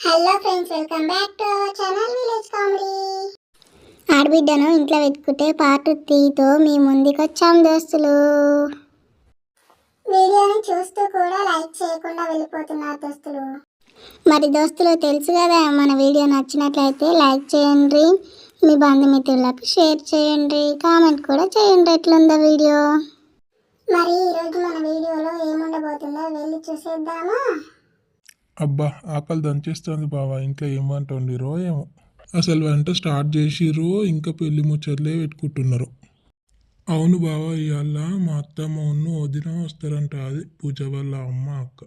Hello friends welcome back to our channel village comedy ఆడబిడ్డను ఇంట్లో వెతుకుంటే part త్రీతో మీ ముందుకు వచ్చాం దోస్తులు. వీడియోని చూస్తూ కూడా లైక్ చేయకుండా వెళ్ళిపోతున్నారు దోస్తులు. మరి దోస్తులు తెలుసు కదా మన వీడియో నచ్చినట్లయితే లైక్ చేయండి. మీ బంధుమిత్రులకు షేర్ చేయండి. కామెంట్ కూడా చేయండి ఎట్లుందో వీడియో. మరి ఈరోజు మన వీడియోలో ఏముండబోతుందో వెళ్ళి చూసేద్దామా? అబ్బా ఆకలి దంచేస్తుంది బావా ఇంట్లో ఏమంటుండిరో ఏమో. అసలు వంట స్టార్ట్ చేసిర్రు ఇంకా పెళ్ళి ముచ్చట్లే పెట్టుకుంటున్నారు. అవును బావా ఇవాళ మా అత్తమ్మ ఉన్ను వదిన వస్తారంట అది పూజ వల్ల అమ్మ అక్క.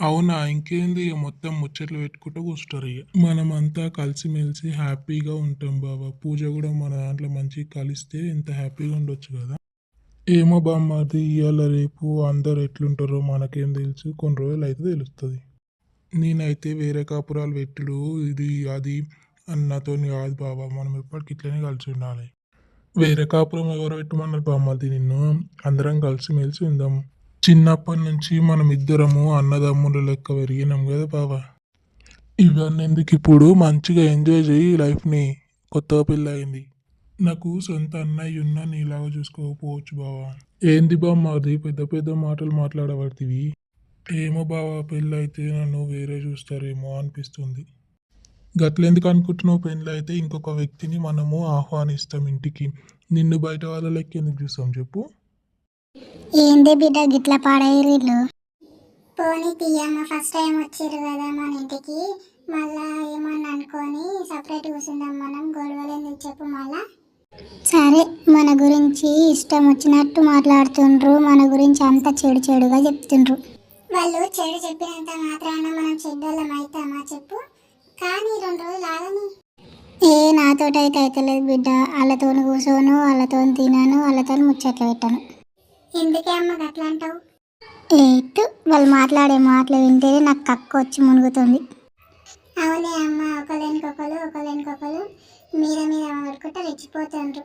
అవునా ఇంకేంది ఇక మొత్తం ముచ్చట్లు పెట్టుకుంటూ కూర్చుంటారు ఇక మనమంతా కలిసిమెలిసి హ్యాపీగా ఉంటాం బావా. పూజ కూడా మన దాంట్లో మంచిగా కలిస్తే ఎంత హ్యాపీగా ఉండొచ్చు కదా. ఏమో బామ్మది ఇవాళ రేపు అందరు ఎట్లుంటారో మనకేం తెలుసు కొన్ని రోజులు అయితే తెలుస్తుంది. నేనైతే వేరే కాపురాలు పెట్టుడు ఇది అది అన్నతో కాదు బాబా మనం ఎప్పటికి ఇట్లనే కలిసి ఉండాలి. వేరే కాపురం ఎవరు పెట్టమన్నారు బామ్మది నిన్ను? అందరం కలిసి మెలిసి ఉందాం. చిన్నప్పటి నుంచి మనం ఇద్దరము అన్నదమ్ములు లెక్క పెరిగినాం కదా బాబా ఇవన్నీ ఎందుకు ఇప్పుడు? మంచిగా ఎంజాయ్ చేయి లైఫ్ని కొత్తగా పిల్ల అయింది. నాకు సొంత అన్నయ్య ఉన్నా నీలాగా చూసుకోకపోవచ్చు బావా. ఏంది బామ్మది పెద్ద పెద్ద మాటలు మాట్లాడబడుతుంది ఏమో బావా పెళ్ళి అయితే నన్ను వేరే చూస్తారేమో అనిపిస్తుంది. గట్లెందుకు అనుకుంటున్నావు పెళ్ళి అయితే ఇంకొక వ్యక్తిని మనము ఆహ్వానిస్తాం ఇంటికి. నిన్ను బయట వాళ్ళ లెక్క ఎందుకు చూస్తాం చెప్పు. ఏంది బిడ్డ గిట్ల పాడయ్యారు వీళ్ళు పోనీ తీయమ్మ ఫస్ట్ టైం వచ్చారు కదా మన ఇంటికి. మళ్ళా ఏమన్నా అనుకొని సపరేట్ కూర్చుందాం మనం గొడవలు చెప్పు మళ్ళా. సరే మన గురించి ఇష్టం వచ్చినట్టు మాట్లాడుతుండ్రు మన గురించి అంత చెడు చెడుగా చెప్తుండ్రు. వాళ్ళు చెడు చెప్పినంత మాత్రాన మనం చెడ్డోళ్ళం అవుతామా చెప్పు. కానీ రెండు రోజులు ఆగని. ఏ నాతోటైతే అయితలేదు బిడ్డ. వాళ్ళతో కూర్చోను వాళ్ళతో తినాను వాళ్ళతో ముచ్చట్లు పెట్టాను. ఎందుకే అమ్మ గట్లా అంటావు ఏట్టు వాళ్ళు మాట్లాడే మాటలు వింటేనే నాకు కక్క వచ్చి మునుగుతుంది. అవునే అమ్మ ఒకలేనికొకరు ఒకలేనికొకరు మీద మీద పడుకుంటే రెచ్చిపోతుండ్రు.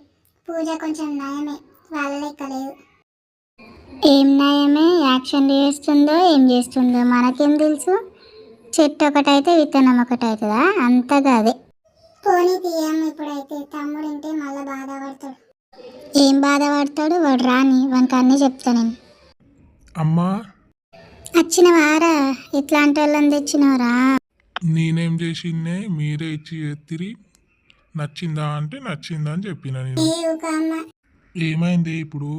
పూజ కొంచెం నయమే వాళ్ళ లెక్క లేదు. ఏం నయమే? యాక్షన్ చేస్తుందో ఏం చేస్తుందో మనకేం తెలుసు? చెట్టు ఒకటైతే విత్తనం ఒకటి అవుతుందా అంతగా అదే. పోనీ తీయం ఇప్పుడైతే తమ్ముడు ఉంటే మళ్ళీ బాధపడతాడు. ఏం బాధపడతాడు? వాడు రాని వానికి అన్నీ చెప్తా నేను. అమ్మా. వచ్చిన వారా? ఇట్లాంటి వాళ్ళని తెచ్చినవరా నేనేం చేసిందే? మీరే ఇచ్చి ఎత్తిరి. నచ్చిందా అంటే నచ్చిందా అని చెప్పిన నేను. ఏమైంది ఇప్పుడు?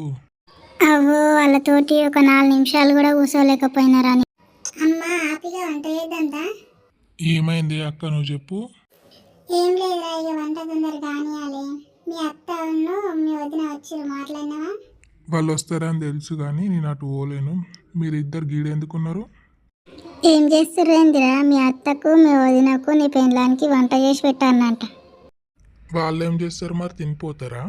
అవ్వో వాళ్ళతోటి ఒక నాలుగు నిమిషాలు కూడా కూర్చోలేకపోయినారని అమ్మా ఆపిగా వంట చేద్దా ఏమైంది అక్క నువ్వు చెప్పు. ఏం లేదురా ఇక వంట తొందర కానియాలి మీ అత్త ఉన్ను మీ వదిన వచ్చి మాట్లాడినావా? వాళ్ళు వస్తారని తెలుసు కానీ నేను అటు పోలేను. మీరిద్దరు గీడెందుకున్నారు? ఏం చేస్తుర్రేందిరా మీ అత్తకు మీ వదినకు నీ పెండ్లానికి వంట చేసి పెట్టానంట. వాళ్ళు ఏం చేస్తారు మరి? తినిపోతారా?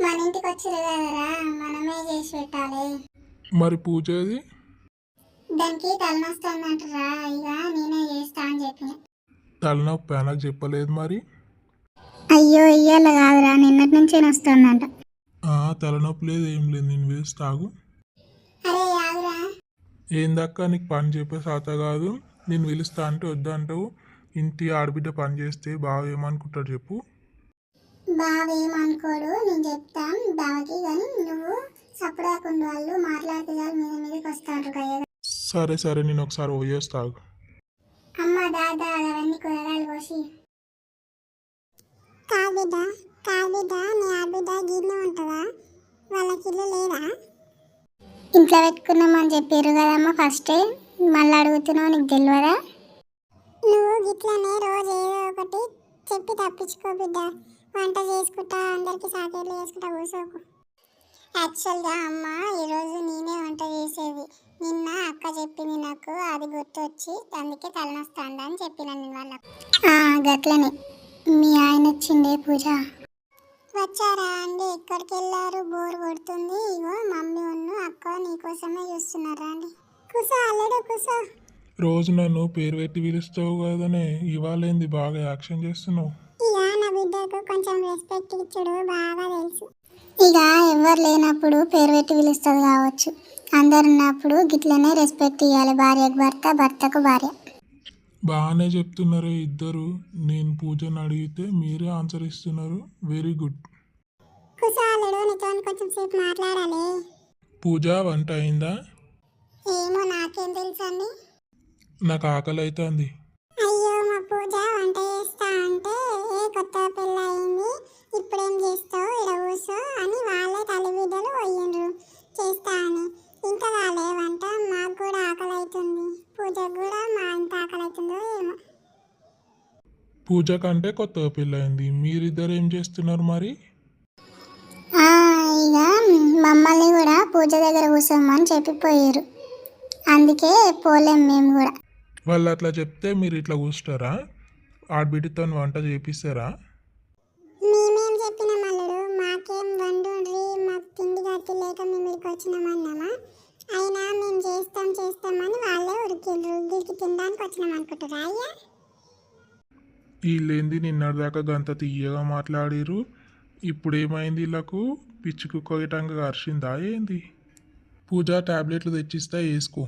మన ఇంటికి వచ్చిరు కదరా మనమే చేసి పెట్టాలి. మరి పూజ అది దానికి తలనొస్తుందంటరా ఇక నేనే చేస్తా అని చెప్పిన. తలనొప్పి నాకు చెప్పలేదు మరి? అయ్యో ఇయ్యాల కాదురా నిన్నటి నుంచే వస్తుందంట ఆ, తలనొప్పి లేదు ఏం లేదు నేను వేసి తాగు. అరే ఆగురా. ఏందక్క నీకు పని చెప్పే సాత కాదు. నేను పిలుస్తా అంటే వద్దంటావు. ఇంటి ఆడబిడ్డ పని చేస్తే బాగా ఏమనుకుంటాడు చెప్పు. బావేమనుకోడు నేను చెప్తాను బావకి కానీ నువ్వు సపడాకుండా వాళ్ళు మాట్లాడితే చాలు మీద మీదకి వస్తాడు కదా సరే సరే నేను ఒకసారి పోయేసి తాగు. అమ్మ దాదా అవన్నీ కూరగాయలు కోసి. కావిడ కావిడ నీ ఆవిడ గిన్నె ఉంటుందా? వాళ్ళకి ఇల్లు లేదా? ఇంట్లో పెట్టుకున్నామని చెప్పారు కదమ్మ ఫస్టే మళ్ళీ అడుగుతున్నావు నీకు తెలియదా నువ్వు గిట్లనే రోజు ఏదో ఒకటి చెప్పి తప్పించుకో బిడ్డ. వంట చేసుకుంటా అందరికి సాకేట్లు చేసుకుంటా కూసోకు యాక్చువల్గా అమ్మ ఈరోజు నేనే వంట చేసేది. నిన్న అక్క చెప్పింది నాకు అది గుర్తొచ్చి అందుకే తలనొస్తాందా అని చెప్పిన నేను వాళ్ళకు. గట్లనే. మీ ఆయన వచ్చిండే పూజ. వచ్చారా అండి? ఎక్కడికి వెళ్ళారు బోర్ కొడుతుంది. ఇగో మమ్మీ ఉన్ను అక్క నీకోసమే చూస్తున్నారా అండి? కుసా అల్లడు కుసా. రోజు నన్ను పేరు పెట్టి పిలుస్తావు కదనే. ఇవాళ ఏంది బాగా యాక్షన్ చేస్తున్నావు? ఇక నా బిడ్డకు కొంచెం రెస్పెక్ట్ ఇచ్చుడు బాగా తెలుసు. ఇక ఎవరు లేనప్పుడు పేరు పెట్టి పిలుస్తుంది కావచ్చు. అందరు ఉన్నప్పుడు గిట్లనే రెస్పెక్ట్ ఇవ్వాలి భార్యకు భర్త భర్తకు భార్య. బాగానే చెప్తున్నారే ఇద్దరు. నేను పూజను అడిగితే మీరే ఆన్సర్ ఇస్తున్నారు. వెరీ గుడ్ కుసాలుడు నీతో కొంచెం సేపు మాట్లాడాలి. పూజ వంట అయిందా? ఏమో నాకేం తెలుసండి? నాకు ఆకలి అవుతుంది అయ్యో మా పూజ వంట చేస్తా అంటే ఏ కొత్త పెళ్ళి అయింది ఇప్పుడేం చేస్తావు? కూర్చో అని వాళ్ళే తల్లిబిడ్డలు పోయిండ్రు చేస్తా అని. ఇంకా వాళ్ళే వంట మాకు కూడా ఆకలి అవుతుంది పూజకు కూడా మా ఇంత ఆకలి అవుతుందో ఏమో. పూజ కంటే కొత్తగా పెళ్ళయింది. మీరిద్దరు ఏం చేస్తున్నారు మరి? ఇక మమ్మల్ని కూడా పూజ దగ్గర కూర్చోమని చెప్పిపోయారు అందుకే పోలేం మేము కూడా. వాళ్ళు అట్లా చెప్తే మీరు ఇట్లా కూర్చుంటారా ఆడబిడ్డతో వంట చేపిస్తారా? మేమేం చెప్పిన మల్లుడు మాకేం వండుండ్రి మాకు తిండి గట్టి లేక మేము ఇక్కడికి వచ్చినామన్నామా అయినా మేము చేస్తాం చేస్తామని వాళ్ళే ఉరికిండ్రు. దీనికి తినడానికి వచ్చినాం అనుకుంటారా అయ్యా? వీళ్ళేంది నిన్నటిదాకా గంత తీయగా మాట్లాడిరు ఇప్పుడు ఏమైంది వీళ్ళకు? పిచ్చుకు కొయ్యటంగా కరిచిందా ఏంది? పూజ టాబ్లెట్లు తెచ్చిస్తా వేసుకో.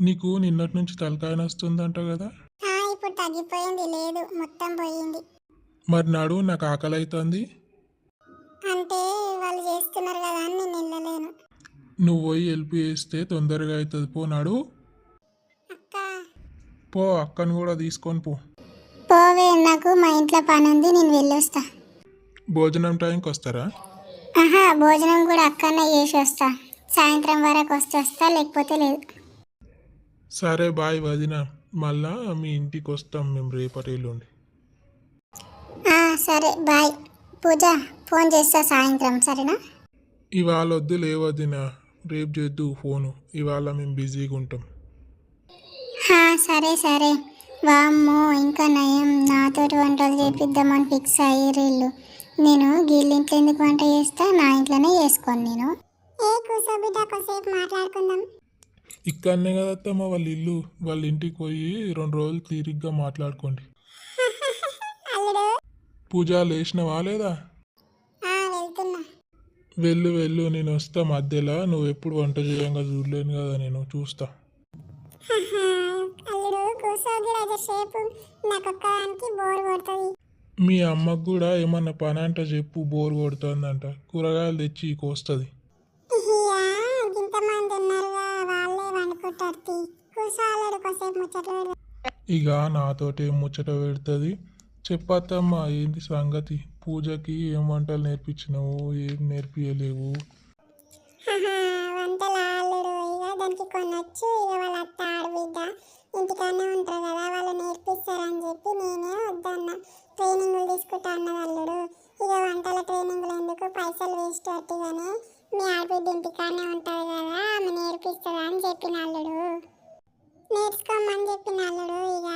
నీకు నిన్నటి నుంచి తలకాయ వస్తుందంట కదా? ఆ, ఇప్పుడు తగ్గిపోయింది లేదు మొత్తం పోయింది. మరి నాడు నాకు ఆకలి అవుతుంది అంటే వాళ్ళు చేస్తున్నారు కదా అని నేను వెళ్ళలేను. నువ్వు పోయి హెల్ప్ చేస్తే తొందరగా అవుతుంది పో నాడు. అక్క. పో అక్కను కూడా తీసుకొని పో. పోవే నాకు మా ఇంట్లో పని ఉంది నేను వెళ్ళొస్తా. భోజనం టైంకి వస్తారా? ఆహా భోజనం కూడా అక్కనే చేసి వస్తా. సాయంత్రం వరకు వస్తే వస్తా లేకపోతే లేదు. సరే బాయ్ వదిన. మళ్ళా మీ ఇంటికి వస్తాం మేము రేపటి ఎల్లుండి ఆ, సరే బాయ్. పూజ ఫోన్ చేస్తా సాయంత్రం సరేనా? ఇవాళ వద్దు లేవదిన రేపు చేద్దు ఫోను. ఇవాళ మేము బిజీగా ఉంటాం హా, సరే సరే. వామ్మో ఇంకా నయం. నాతోటి వంటలు చేపిద్దామని ఫిక్స్ అయ్యారు ఇల్లు. నేను వీళ్ళ ఇంట్లో ఎందుకు వంట చేస్తా? నా ఇంట్లోనే చేసుకోను నేను. ఏ కూసో బిడ్డ కొద్దిసేపు మాట్లాడుకుందాం. ఇక్కడనే కదా అత్తమ్మ వాళ్ళ ఇల్లు. వాళ్ళ ఇంటికి పోయి రెండు రోజులు తీరిగ్గా మాట్లాడుకోండి. పూజ లేచినవా లేదా? వెళ్ళు వెళ్ళు నేను వస్తా మధ్యలో. నువ్వు ఎప్పుడు వంట చేయంగా చూడలేను కదా నేను చూస్తా. మీ అమ్మకు కూడా ఏమన్నా పని అంట చెప్పు బోర్ కొడుతుందంట. కూరగాయలు తెచ్చి కోస్తుంది. కూసాలడు పెడదాం. ఇక నాతోటి ముచ్చట పెడుతుంది. చెప్పత్తమ్మా ఏంది సంగతి? పూజకి ఏం వంటలు నేర్పించినావు? ఏం నేర్పియలేవు? హహా, వంటల అల్లుడు ఇక దానికి కొనొచ్చు. ఇక వాళ్ళ అత్త ఆడబిడ్డ ఇంటికాడనే ఉంటారు కదా వాళ్ళు నేర్పిస్తారని చెప్పి నేనే వద్దన్న. ట్రైనింగ్లు తీసుకుంటా అన్నది అల్లుడు. ఇక వంటల ట్రైనింగ్లు ఎందుకు? పైసలు వేస్ట్ అట్టిగానే మీ ఆడబిడ్డ ఇంటికాడనే ఉంటుంది కదా ఆమె నేర్పిస్తుందా అని చెప్పిన అల్లుడు. నేర్చుకోమని చెప్పిన అల్లుడు ఇక.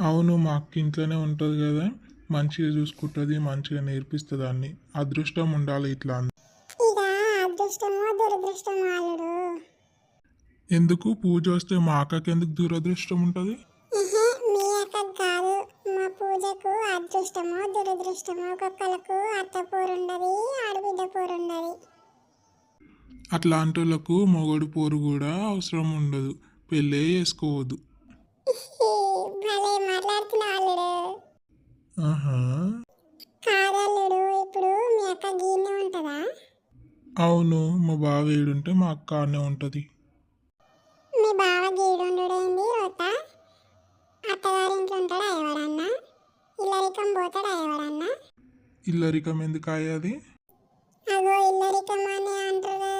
అవును మా అక్క ఇంట్లోనే ఉంటుంది కదా. మంచిగా చూసుకుంటుంది మంచిగా నేర్పిస్తుంది అన్ని. అదృష్టం ఉండాలి ఇట్లా అంది. ఇక అదృష్టమో దురదృష్టమో అల్లుడు. ఎందుకు? పూజ వస్తే మా అక్కకి ఎందుకు దురదృష్టం ఉంటుంది ఇహే, మీ అక్క కాదు మా పూజకు అదృష్టమో దురదృష్టమో ఒక్కొక్కలకు అత్త పూరుండది ఆడబిడ్డ పూరుండది అట్లాంటి వాళ్ళకు మొగడు పోరు కూడా అవసరం ఉండదు. పెళ్ళే చేసుకోవద్దు. కాదల్లుడు ఇప్పుడు మీ అక్క గీనే ఉంటుందా? అవును మా బావ ఏడుంటే మా అక్క ఆడనే ఉంటుంది. మీ బావ గీడుండుడేంది రోత? ఎవడన్నా ఇల్లరికం ఎందుకు అయ్యేది అగో ఇల్లరికం అని అంటారు కదా.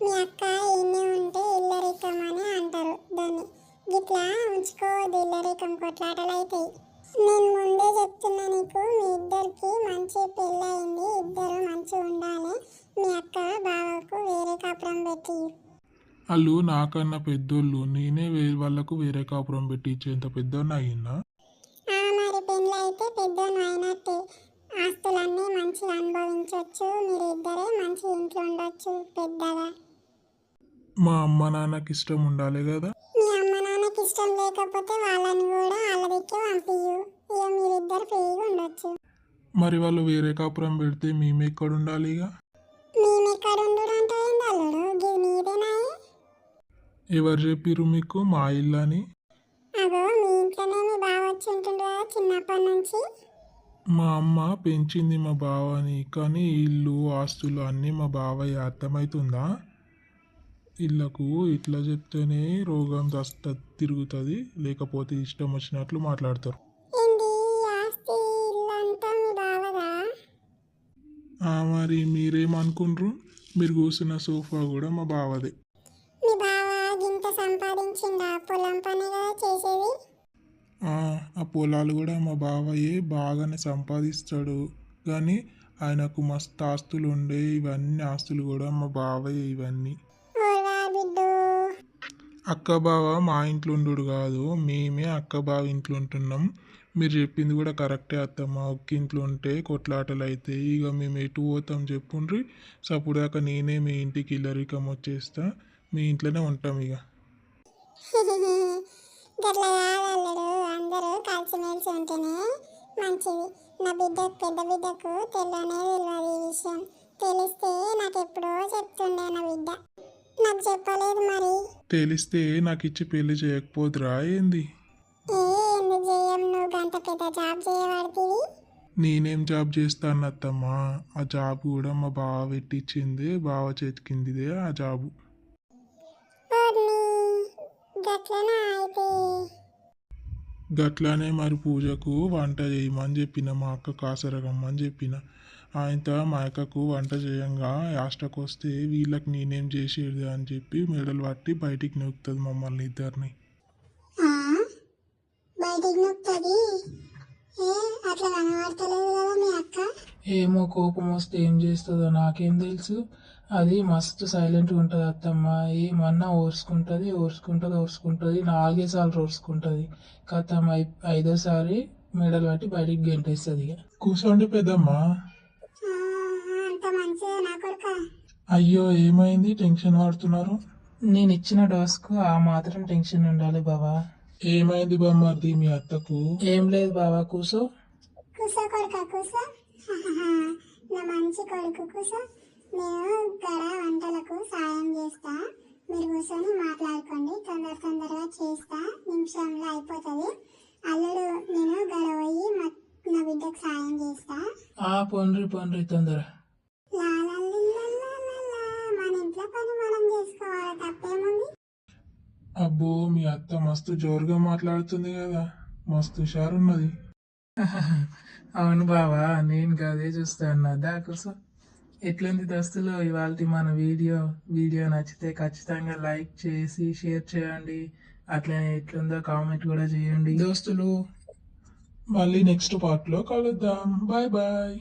మీ అక్క ఇన్ని ఉంటే ఇల్లరికం అని అంటారు. దాన్ని గిట్లా ఉంచుకోవద్దు ఇల్లరికం కొట్లాటలు అవుతాయి నేను ముందే చెప్తున్నా నీకు మీ ఇద్దరికి మంచి పెళ్ళయింది ఇద్దరు మంచిగా ఉండాలి. మీ అక్క బావకు వేరే కాపురం పెట్టి. వాళ్ళు నాకన్నా పెద్దోళ్ళు నేనే వేరే వాళ్ళకు వేరే కాపురం పెట్టి ఇచ్చేంత పెద్దోన్న అయ్యిందా ఆ మరి పెళ్ళి అయితే పెద్దోను అయినట్టే ఆస్తులన్నీ మంచిగా అనుభవించవచ్చు మీరు ఇద్దరే మంచి ఇంట్లో ఉండొచ్చు పెద్దగా. మా అమ్మ నాన్నకి ఇష్టం ఉండాలి కదా? మీ అమ్మ నాన్నకి ఇష్టం లేకపోతే వాళ్ళని కూడా వాళ్ళ పంపియు ఇక మీరిద్దరు ఫ్రీగా ఉండొచ్చు. మరి వాళ్ళు వేరే కాపురం పెడితే మేము ఎక్కడ ఉండాలి ఇక మేము ఇక్కడ ఉండు అంటే ఏంది అల్లుడు? గిది మీదేనాయి ఎవరు చెప్పిర్రు మీకు మా ఇల్లు అని మా అమ్మ పెంచింది మా బావని కానీ ఇల్లు ఆస్తులు అన్నీ మా బావయ్య అర్థమవుతుందా ఇళ్ళకు ఇట్లా చెప్తేనే రోగం దస్త తిరుగుతుంది లేకపోతే ఇష్టం వచ్చినట్లు మాట్లాడతారు. మరి మీరేమనుకుండ్రు? మీరు కూర్చున్న సోఫా కూడా మా బావదే. పొలాలు కూడా మా బావయ్యే బాగానే సంపాదిస్తాడు. కానీ ఆయనకు మస్తు ఆస్తులు ఉండే ఇవన్నీ ఆస్తులు కూడా మా బావయ్య ఇవన్నీ. అక్క బావ మా ఇంట్లో ఉండు కాదు మేమే అక్క బావ ఇంట్లో ఉంటున్నాం. మీరు చెప్పింది కూడా కరెక్టే అత్తమ్మ. ఒక్క ఇంట్లో ఉంటే కొట్లాటలు అవుతాయి ఇక మేము ఎటు పోతాం చెప్పుండ్రి. సప్పుడాక నేనే మీ ఇంటికి ఇల్లరికం వచ్చేస్తా. మీ ఇంట్లోనే ఉంటాం ఇక. గట్ల అందరూ కలిసిమెలిసి ఉంటేనే మంచిది. నా బిడ్డకు పెద్ద బిడ్డకు తెలియనే తెలియదు ఈ విషయం. తెలిస్తే నాకు ఎప్పుడో చెప్తుండే నా బిడ్డ. నాకు చెప్పలేదు మరి. తెలిస్తే నాకు ఇచ్చి పెళ్ళి చేయకపోదురా ఏంది? ఏ ఎందుకు చేయం నువ్వు గంట పెద్ద జాబ్ చేయబడుతుంది నేనేం జాబ్ చేస్తాను అత్తమ్మ ఆ జాబ్ కూడా మా బావ పెట్టించింది బావ చేతికిందిదే ఆ జాబు. గట్లనా అయితే గట్లానే మరి పూజకు వంట చేయమని చెప్పిన మా అక్క కాసరగమ్మని చెప్పిన. ఆయనతో మా అక్కకు వంట చేయంగా యాస్టకు వస్తే వీళ్ళకి నేనేం చేసేది అని చెప్పి మెడలు పట్టి బయటికి నొక్కుతుంది మమ్మల్ని ఇద్దరిని. బయటికి నొక్కుతుంది? అట్లా కనబడతలేదు కదా మీ అక్క. ఏమో కోపం వస్తే ఏం చేస్తుందో నాకేం తెలుసు. అది మస్తు సైలెంట్గా ఉంటుంది అత్తమ్మ. ఏమన్నా ఓర్చుకుంటుంది ఓర్చుకుంటుంది ఓర్చుకుంటుంది. నాలుగే సార్లు ఓర్చుకుంటుంది. కథం ఐ ఐదోసారి మెడలు పట్టి బయటికి గెంటేస్తుంది ఇక. కూర్చోండి పెద్దమ్మా. ఆ, అంత మంచిగా నా కొడుక. అయ్యో ఏమైంది? టెన్షన్ పడుతున్నారు? నేను ఇచ్చిన డోస్కు ఆ మాత్రం టెన్షన్ ఉండాలి బాబా ఏమైంది బామ్మర్ది మీ అత్తకు? ఏం లేదు బాబా కూసో. కూసో కొడుక కూసో. నా మంచి కొడుకు కూసో నేను గడ వంటలకు సాయం చేస్తా. మీరు కూర్చొని మాట్లాడుకోండి. తొందర తొందరగా చేస్తా. నిమిషంలో అయిపోతుంది. అల్లుడు నేను గడ పోయి నా బిడ్డకు సాయం చేస్తా. ఆ పొండ్రి పొండ్రి తొందర. మన ఇంట్లో పని మనం చేసుకోవాలి? తప్పేముంది? అబ్బో మీ అత్త మస్తు జోరుగా మాట్లాడుతుంది కదా. మస్తు హుషారున్నది. అవును బావా నేను గదే చూస్తాను దా కూసో ఎట్లుంది దస్తులు ఇవాళ మన వీడియో? వీడియో నచ్చితే ఖచ్చితంగా లైక్ చేసి షేర్ చేయండి. అట్లనే ఎట్లుందో కామెంట్ కూడా చేయండి. దోస్తులు మళ్ళీ నెక్స్ట్ పార్ట్లో కలుద్దాం. Bye bye.